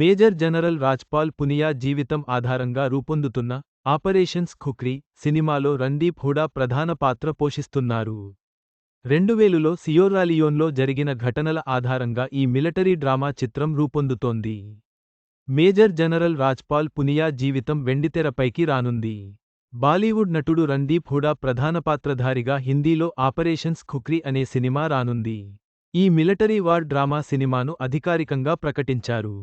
Major general Rajpal Punia జీవితం ఆధారంగా రూపొందుతున్న ఆపరేషన్స్ ఖుక్రీ సినిమాలో రందీప్ హుడా ప్రధాన పాత్ర పోషిస్తున్నారు. రెండువేలులో సియోరాలియోన్లో జరిగిన ఘటనల ఆధారంగా ఈ మిలిటరీ డ్రామా చిత్రం రూపొందుతోంది. మేజర్ జనరల్ రాజ్పాల్ పునియా జీవితం వెండితెరపైకి రానుంది. బాలీవుడ్ నటుడు రందీప్ హుడా ప్రధాన పాత్రధారిగా హిందీలో ఆపరేషన్స్ ఖుక్రీ అనే సినిమా రానుంది. ఈ మిలిటరీ వార్ డ్రామా సినిమాను అధికారికంగా ప్రకటించారు.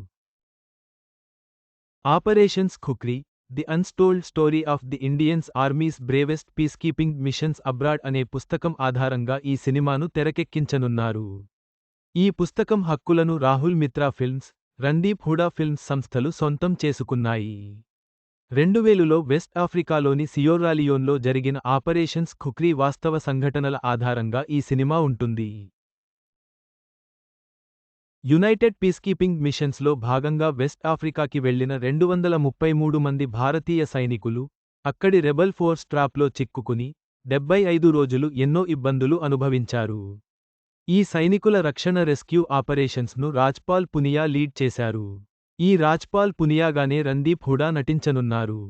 Operations Khukri the untold story of the Indians army's bravest peacekeeping missions abroad అనే పుస్తకం ఆధారంగా ఈ సినిమాను తెరకెక్కించనున్నారు. ఈ పుస్తకం హక్కులను రాహుల్ మిత్రా ఫిల్మ్స్ రందీప్ హుడా ఫిల్మ్స్ సంస్థలు సొంతం చేసుకున్నాయి. రెండువేలులో వెస్ట్ ఆఫ్రికాలోని సియోర్రాలియోన్లో జరిగిన ఆపరేషన్స్ ఖుక్రీ వాస్తవ సంఘటనల ఆధారంగా ఈ సినిమా ఉంటుంది. యునైటెడ్ పీస్కీపింగ్ మిషన్స్లో భాగంగా వెస్ట్ ఆఫ్రికాకి వెళ్ళిన రెండు వందల ముప్పై మూడు మంది భారతీయ సైనికులు అక్కడి రెబల్ ఫోర్స్ ట్రాప్లో చిక్కుకుని డెబ్బై ఐదు రోజులు ఎన్నో ఇబ్బందులు అనుభవించారు. ఈ సైనికుల రక్షణ రెస్క్యూ ఆపరేషన్స్ను రాజ్పాల్ పునియా లీడ్ చేశారు. ఈ రాజ్పాల్ పునియాగానే రందీప్ హుడా నటించనున్నారు.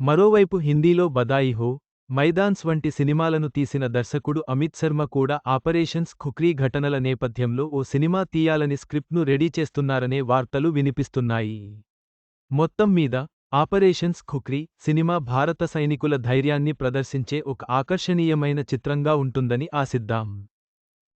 మరోవైపు హిందీలో బదాయి హో మైదాన్స్ వంటి సినిమాలను తీసిన దర్శకుడు అమిత్ శర్మ కూడా ఆపరేషన్స్ ఖుక్రీ ఘటనల నేపథ్యంలో ఓ సినిమా తీయాలని స్క్రిప్ట్ను రెడీ చేస్తున్నారనే వార్తలు వినిపిస్తున్నాయి. మొత్తం మీద ఆపరేషన్స్ ఖుక్రీ సినిమా భారత సైనికుల ధైర్యాన్ని ప్రదర్శించే ఒక ఆకర్షణీయమైన చిత్రంగా ఉంటుందని ఆశిద్దాం.